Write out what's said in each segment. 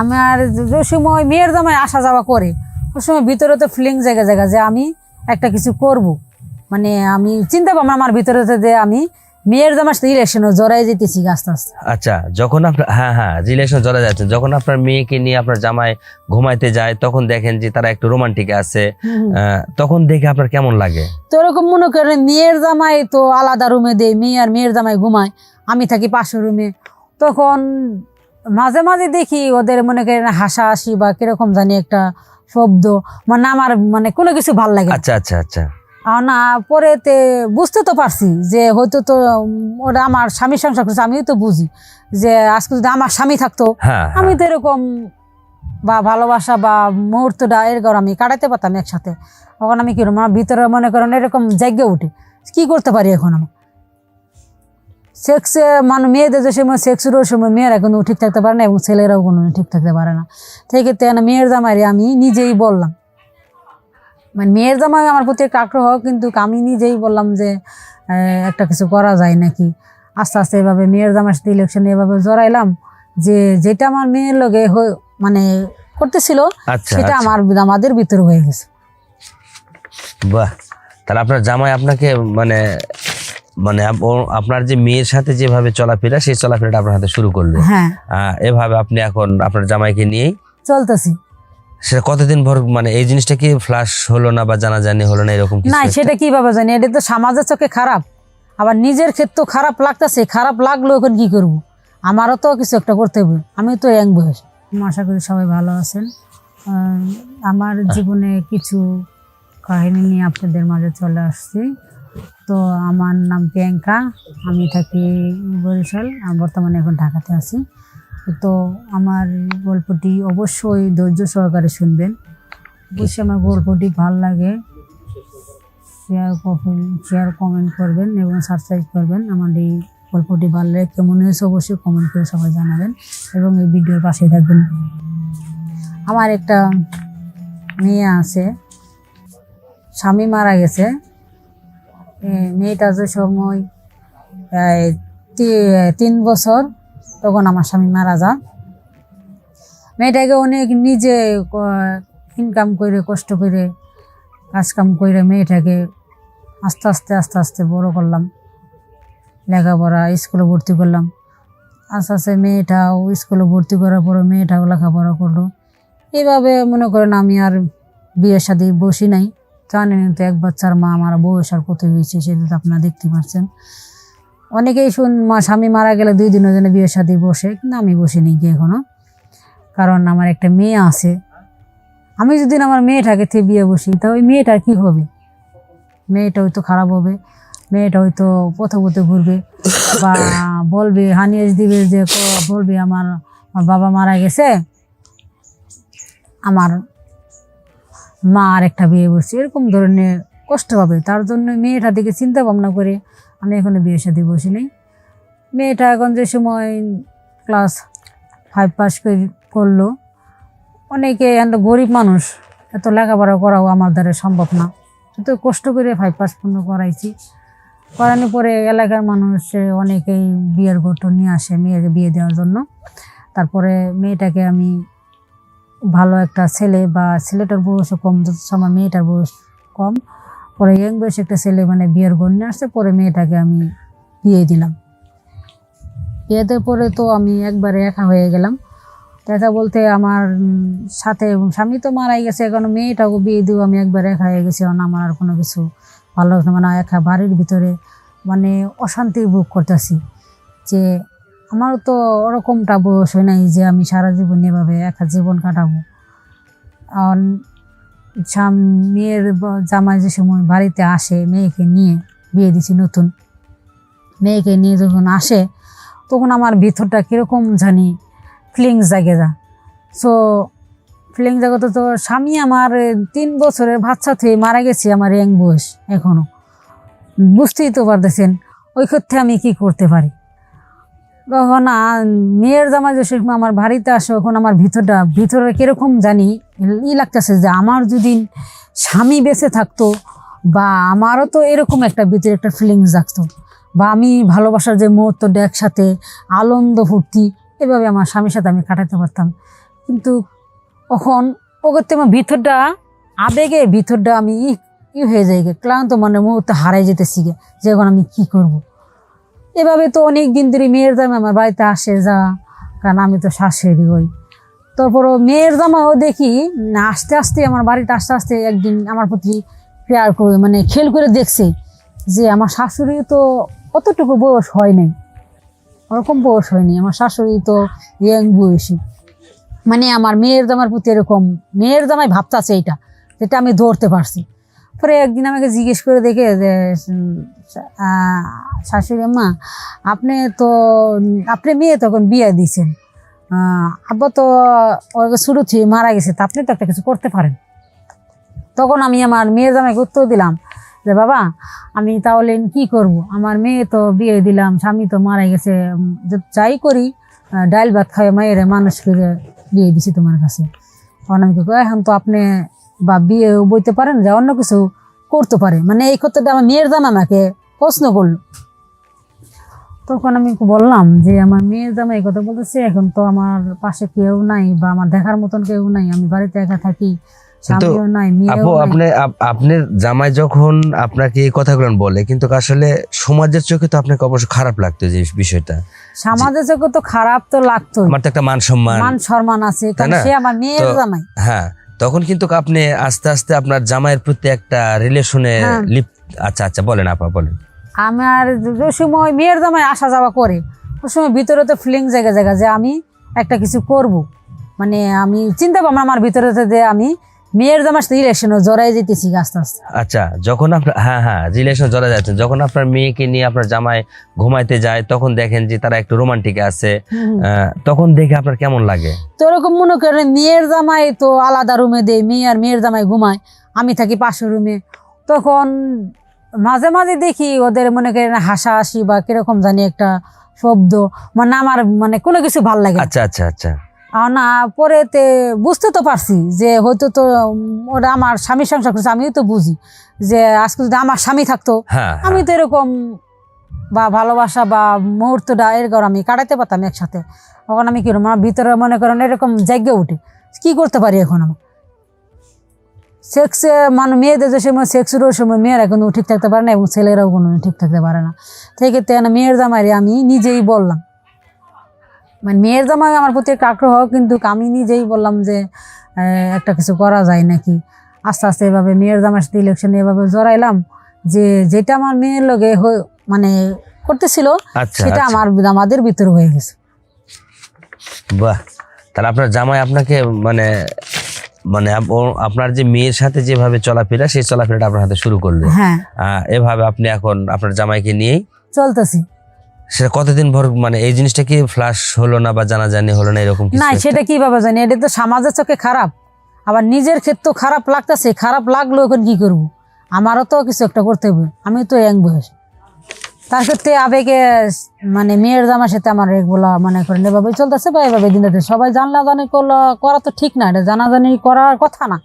আমার যে সময় মেয়ের জামাই আসা যাওয়া করে ওই সময় ভিতরে তো ফিলিং জায়গা জায়গা যে আমি একটা কিছু করব। মানে আমি চিন্তা ভাবনা আমার ভিতরে যে আমি মেয়ের জামার সাথে ইলেকশনে জড়াই যেতেছি আস্তে আস্তে। আচ্ছা যখন আপনার হ্যাঁ হ্যাঁ রিলেশন চলে যাচ্ছে। যখন আপনার মেয়েকে নিয়ে আপনার জামাই ঘুমাইতে যায় তখন দেখেন যে তারা একটু রোমান্টিক আছে। আহ, তখন দেখে আপনার কেমন লাগে? তো এরকম মনে করেন মেয়ের জামাই তো আলাদা রুমে দেয় মেয়ে আর মেয়ের জামাই ঘুমায় আমি থাকি পাশের রুমে তখন মাঝে মাঝে দেখি ওদের মনে করেন হাসাহাসি বা কীরকম জানি একটা শব্দ। মানে আমার মানে কোনো কিছু ভালো লাগে আচ্ছা আচ্ছা আচ্ছা। আর না পরে তে বুঝতে তো পারছি যে হয়তো তো ওটা আমার স্বামীর সংসার করছে আমিও তো বুঝি যে আজকে যদি আমার স্বামী থাকতো হ্যাঁ আমি হ্যাঁ। তো এরকম বা ভালোবাসা বা মুহূর্তটা এরকম আমি কাটাতে পারতাম একসাথে। তখন আমি আমার ভিতরে মনে করেন এরকম জায়গা উঠে। কি করতে পারি এখন আমি? সেক্সে মানে মেয়েদের যে সময় সেক্সেরও সময় মেয়েরা কোনো ঠিক থাকতে পারে না এবং ছেলেরাও কোনো ঠিক থাকতে পারে না। সেই ক্ষেত্রে না মেয়ের জামাইরে আমি নিজেই বললাম। মানে মেয়ের জামাই আমার প্রতি একটা আগ্রহ কিন্তু আমি নিজেই বললাম যে একটা কিছু করা যায় নাকি? আস্তে আস্তে এভাবে মেয়ের জামার সাথে ইলেকশনে এভাবে জড়াইলাম যে যেটা আমার মেয়ের লগে মানে করতেছিল আচ্ছা সেটা আচ্ছা। আমার আমাদের ভিতরে হয়ে গেছে। বাহ! তাহলে আপনার জামাই আপনাকে মানে মানে আপনার যে মেয়ের সাথে যেভাবে চলাফেরা সেই চলাফেরাটা আপনার হাতে শুরু করল। হ্যাঁ। এভাবে আপনি এখন আপনার জামাইকে নিয়েই? চলতেছি। সেটা কতদিন ভর মানে এই জিনিসটা কি ফ্লাশ হলো না বা জানাজানি হলো না এরকম না সেটা কীভাবে জানি? এটা তো সমাজের চোখে খারাপ। আবার নিজের ক্ষেত্রেও খারাপ লাগতেছে খারাপ লাগল এখন কি করব? আমারও তো কিছু একটা করতে হবে। আমি তো এক বয়স। আশা করি সবাই ভালো আছেন। আমার জীবনে কিছু কাহিনী নিয়ে আপনাদের মাঝে চলে আসছি। তো আমার নাম প্রিয়াঙ্কা, আমি থাকি বরিশাল বর্তমানে এখন ঢাকাতে আছি। তো আমার গল্পটি অবশ্যই ধৈর্য সহকারে শুনবেন। অবশ্যই আমার গল্পটি ভালো লাগে শেয়ার শেয়ার কমেন্ট করবেন এবং সাবস্ক্রাইব করবেন। আমার এই গল্পটি ভালো লাগে, কেমন হয়েছে অবশ্যই কমেন্ট করে সবাই জানাবেন এবং এই ভিডিওর পাশে থাকবেন। আমার একটা মেয়ে আছে, স্বামী মারা গেছে। এ, মেয়েটা যে সময় তিন বছর তখন আমার স্বামী মারা যায়। মেয়েটাকে অনেক নিজে ইনকাম করে কষ্ট করে কাজ কাম করে মেয়েটাকে আস্তে আস্তে আস্তে আস্তে বড় করলাম। লেখাপড়া স্কুলে ভর্তি করলাম। আস্তে আস্তে মেয়েটাও স্কুলে ভর্তি করার পরে মেয়েটাও লেখাপড়া করল। এইভাবে মনে করেন আমি আর বিয়ের সাথে বসি নাই। জানেন তো এক বাচ্চার মা আমার বয়স আর কত হয়েছে সেটা তো আপনারা দেখতে পাচ্ছেন অনেকেই শুন, মা, স্বামী মারা গেলে দুই দিনের জন্য বিয়ের সাথে বসে, কিন্তু আমি বসিনি গিয়ে এখনও? কারণ আমার একটা মেয়ে আছে। আমি যদি আমার মেয়েটাকে থেকে বিয়ে বসি, তা ওই মেয়েটার কী হবে? মেয়েটা হয়তো খারাপ হবে, মেয়েটা হয়তো পথে পথে ঘুরবে, বা বলবে হানিয়েস দিবে যে বলবে আমার বাবা মারা গেছে, আমার মা আর একটা বিয়ে বসছে এরকম ধরনের কষ্ট পাবে। তার জন্য মেয়েটা দিকে চিন্তা ভাবনা করে, আমি এখনও বিয়ের সাথে বসি নাই মেয়েটা এখন যে সময় ক্লাস ফাইভ পাস করল, অনেকে এত গরিব মানুষ, এত লেখাপড়া করাও আমার দ্বারা সম্ভব না। এত কষ্ট করে ফাইভ পাস পূর্ণ করাইছি। করানোর পরে এলাকার মানুষ অনেকেই বিয়ের গঠন নিয়ে আসে, মেয়েকে বিয়ে দেওয়ার জন্য। তারপরে মেয়েটাকে আমি ভালো একটা ছেলে বা ছেলেটার বয়সও কম, যত সময় মেয়েটার বয়স কম, পরে ইয়ং বয়সে একটা ছেলে মানে বিয়ের গণ্য আসছে, পরে মেয়েটাকে আমি বিয়ে দিলাম। বিয়ে দেওয়ার পরে তো আমি একবারে একা হয়ে গেলাম। দেখা বলতে আমার সাথে স্বামী তো মারাই গেছে, এখন মেয়েটাকে বিয়ে দিও আমি একবার একা হয়ে গেছি, এখন আমার আর কোনো কিছু ভালো মানে একা বাড়ির ভিতরে মানে অশান্তি ভোগ করতেছি যে আমারও তো ওরকমটা বয়স হয় নাই যে আমি সারা জীবন এভাবে একা জীবন কাটাবো। আর মেয়ের জামাই যে সময় বাড়িতে আসে মেয়েকে নিয়ে বিয়ে দিছি নতুন, মেয়েকে নিয়ে যখন আসে তখন আমার ভিতরটা কীরকম জানি ফিলিংস জাগে যা। সো ফিলিংস জাগতে তো স্বামী আমার তিন বছরের বাচ্চা থেকে মারা গেছে আমার ইয়াং বয়স এখনও বুঝতেই তো পারতেছেন ওই ক্ষেত্রে আমি কি করতে পারি? তখন মেয়ের জামা যে সময় আমার বাড়িতে আসে এখন আমার ভিতরটা ভিতরে কীরকম জানি ই লাগতেছে যে আমার যদি স্বামী বেঁচে থাকতো বা আমারও তো এরকম একটা ভিতরে একটা ফিলিংস জাগতো বা আমি ভালোবাসার যে মুহূর্তটা একসাথে আনন্দ ফুর্তি এভাবে আমার স্বামীর সাথে আমি কাটাতে পারতাম কিন্তু এখন ওকে আমার ভিতরটা আবেগে ভিতরটা আমি ই ই হয়ে গে, ক্লান্ত মনে মুহূর্তে হারাই যেতেছি যে এখন আমি কি করব। এভাবে তো অনেক দিন ধরে মেয়ের দামে আমার বাড়িতে আসে যা, কারণ আমি তো শাশুড়ি হই। তারপরও মেয়ের জামাও দেখি আস্তে আস্তে আমার বাড়িতে আস্তে আস্তে একদিন আমার প্রতি প্রেয়ার করে মানে খেল করে দেখছে যে আমার শাশুড়ি তো অতটুকু বয়স হয় নাই। ওরকম বয়স হয়নি, আমার শাশুড়ি তো ইয়াং বয়সী। মানে আমার মেয়ের জামার প্রতি এরকম, মেয়ের জামাই ভাবতাছে এইটা যেটা আমি ধরতে পারছি। পরে একদিন আমাকে জিজ্ঞেস করে দেখে যে শাশুড়ি মা আপনি তো, আপনি মেয়ে তখন বিয়ে দিয়েছেন। আব্বা তো ওর শুরু থেকে মারা গেছে, তা আপনি তো একটা কিছু করতে পারেন। তখন আমি আমার মেয়ের জামাইকে উত্তর দিলাম যে, বাবা, আমি তাহলে কি করব? আমার মেয়ে তো বিয়ে দিলাম, স্বামী তো মারা গেছে যাই করি ডাইল ভাত খাওয়া মায়ের মানুষ করে বিয়ে দিছি তোমার কাছে। তখন আমি এখন তো আপনি বা বিয়ে বইতে পারেন যে অন্য কিছু করতে পারে। মানে এই ক্ষেত্রে আমার মেয়ের জামা আমাকে প্রশ্ন করল। তখন আমি বললাম যে আমার মেয়ের জামা এই কথা বলতেছে এখন তো আমার পাশে কেউ নাই বা আমার দেখার মতন কেউ নাই আমি বাড়িতে একা থাকি আপনি আপনার জামাই যখন আপনাকে এই কথাগুলো বলে কিন্তু আসলে সমাজের চোখে তো আপনাকে অবশ্য খারাপ লাগতো যে বিষয়টা। সমাজের চোখে তো খারাপ তো লাগতোই। আমার তো একটা মান সম্মান। মান সম্মান আছে সে আমার মেয়ের জামাই। হ্যাঁ তখন কিন্তু আপনি আস্তে আস্তে আপনার জামাইয়ের প্রতি একটা রিলেশনে হ্যাঁ। লিপ আচ্ছা আচ্ছা বলেন আপা বলেন আমার যে সময় মেয়ের জামাই আসা যাওয়া করে ওই সময় ভিতরে তো ফিলিং জায়গা জায়গা যে আমি একটা কিছু করব মানে আমি চিন্তা ভাবনা আমার ভিতরে যে আমি মেয়ের জামার সাথে ইলেকশনে জড়াই যেতেছি আস্তে আস্তে। আচ্ছা যখন আপনার হ্যাঁ হ্যাঁ রিলেশন চলে যাচ্ছে। যখন আপনার মেয়েকে নিয়ে আপনার জামাই ঘুমাইতে যায় তখন দেখেন যে তারা একটু রোমান্টিক আছে। তখন দেখে আপনার কেমন লাগে? তো এরকম মনে করেন মেয়ের জামাই তো আলাদা রুমে দেয় মেয়ে আর মেয়ের জামাই ঘুমায় আমি থাকি পাশের রুমে তখন মাঝে মাঝে দেখি ওদের মনে করেন হাসাহাসি বা কীরকম জানি একটা শব্দ মানে আমার মানে কোনো কিছু ভালো লাগে আচ্ছা আচ্ছা আচ্ছা। না পরে তে বুঝতে তো পারছি যে হয়তো তো ওরা আমার স্বামীর সংসার করছে আমিও তো বুঝি যে আজকে যদি আমার স্বামী থাকতো হ্যাঁ আমি হ্যাঁ। তো এরকম বা ভালোবাসা বা মুহূর্তটা এরকম আমি কাটাতে পারতাম একসাথে। তখন আমি কীরকম আমার ভিতরে মনে করেন এরকম জায়গা উঠে কি করতে পারি এখন আমি? সেক্সে মানে মেয়েদের যে সময় সেক্সেরও সময় মেয়েরা কোনো ঠিক থাকতে পারে না এবং ছেলেরাও কোনো ঠিক থাকতে পারে না। থেকে তেন মেয়ের জামাইরে আমি নিজেই বললাম মানে মেয়ের জামাই আমার প্রতি একটা আগ্রহ কিন্তু আমি নিজেই বললাম যে একটা কিছু করা যায় নাকি? আস্তে আস্তে এভাবে মেয়ের জামার সাথে ইলেকশনে এভাবে জড়াইলাম যে যেটা আমার মেয়ের লগে হয়ে- মানে করতেছিল আচ্ছা সেটা আচ্ছা। আমার আমাদের ভিতরে হয়ে গেছে। বাহ তাহলে আপনার জামাই আপনাকে মানে মানে আপনার যে মেয়ের সাথে যেভাবে চলাফেরা সেই চলাফেরাটা আপনার হাতে শুরু করল। হ্যাঁ। এভাবে আপনি এখন আপনার জামাইকে নিয়েই চলতেছি। সেটা কতদিন ভর মানে এই জিনিসটা কি ফ্লাশ হলো না বা জানাজানি হলো না এরকম না সেটা কীভাবে জানি? এটা তো সমাজের চোখে খারাপ। আবার নিজের ক্ষেত্রে খারাপ লাগতেছে খারাপ লাগল এখন কি করব? আমারও তো কিছু একটা করতে হবে আমি তো এক বয়স। তার ক্ষেত্রে আবেগে মানে মেয়ের জামার সাথে আমার এগুলা মনে করেন এভাবে চলতেছে বা এভাবে দিন। সবাই জানলা জানি করল করা তো ঠিক না এটা জানাজানি করার কথা না।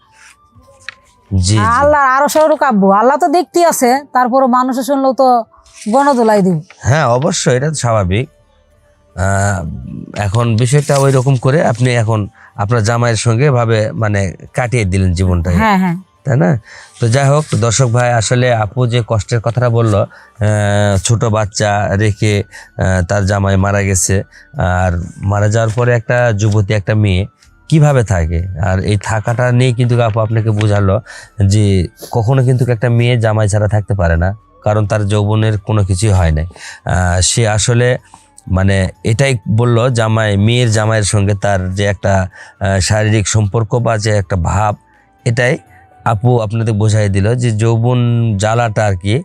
আল্লাহ আরও সরু কাব্য আল্লাহ তো দেখতেই আছে তারপরও মানুষের শুনলেও তো গণদোলাই দিব। হ্যাঁ অবশ্যই এটা স্বাভাবিক। এখন বিষয়টা ওই রকম করে আপনি এখন আপনার জামাইয়ের সঙ্গে ভাবে মানে কাটিয়ে দিলেন জীবনটা হ্যাঁ হ্যাঁ। তাই না? তো যাই হোক দর্শক ভাই আসলে আপু যে কষ্টের কথাটা বলল ছোট বাচ্চা রেখে তার জামাই মারা গেছে আর মারা যাওয়ার পরে একটা যুবতী একটা মেয়ে কীভাবে থাকে? আর এই থাকাটা নিয়ে কিন্তু আপু আপনাকে বোঝালো যে কখনো কিন্তু একটা মেয়ে জামাই ছাড়া থাকতে পারে না। কারণ তার যৌবনের কোনো কিছুই হয় নাই। সে আসলে মানে এটাই বলল জামাই, মেয়ের জামাইয়ের সঙ্গে তার যে একটা শারীরিক সম্পর্ক বা যে একটা ভাব, এটাই আপু আপনাদের বোঝাই দিল যে যৌবন জ্বালাটা আর কি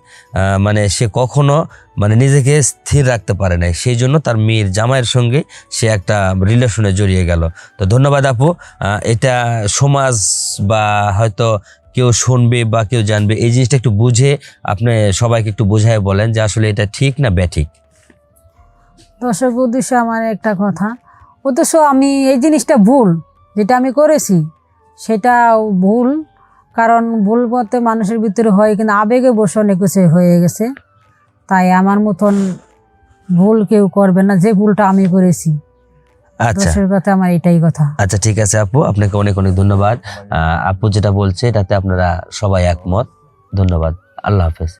মানে সে কখনো মানে নিজেকে স্থির রাখতে পারে নাই। সেই জন্য তার মেয়ের জামাইয়ের সঙ্গে সে একটা রিলেশনে জড়িয়ে গেল। তো ধন্যবাদ আপু। এটা সমাজ বা হয়তো কেউ শুনবে বা কেউ জানবে, এই জিনিসটা একটু বুঝে আপনি সবাইকে একটু বোঝায় বলেন যে আসলে এটা ঠিক না ব্যাঠিক। দর্শক উদ্দেশ্যে আমার একটা কথা। অথচ আমি এই জিনিসটা ভুল যেটা আমি করেছি সেটা ভুল। কারণ ভুল পথে মানুষের ভিতরে হয়, কিন্তু আবেগে বসে অনেক হয়ে গেছে। তাই আমার মতন ভুল কেউ করবে না, যে ভুলটা আমি করেছি। আচ্ছা। কথা আমার এটাই কথা। আচ্ছা ঠিক আছে আপু আপনাকে অনেক অনেক ধন্যবাদ। আহ, আপু যেটা বলছে এটাতে আপনারা সবাই একমত। ধন্যবাদ। আল্লাহ হাফেজ।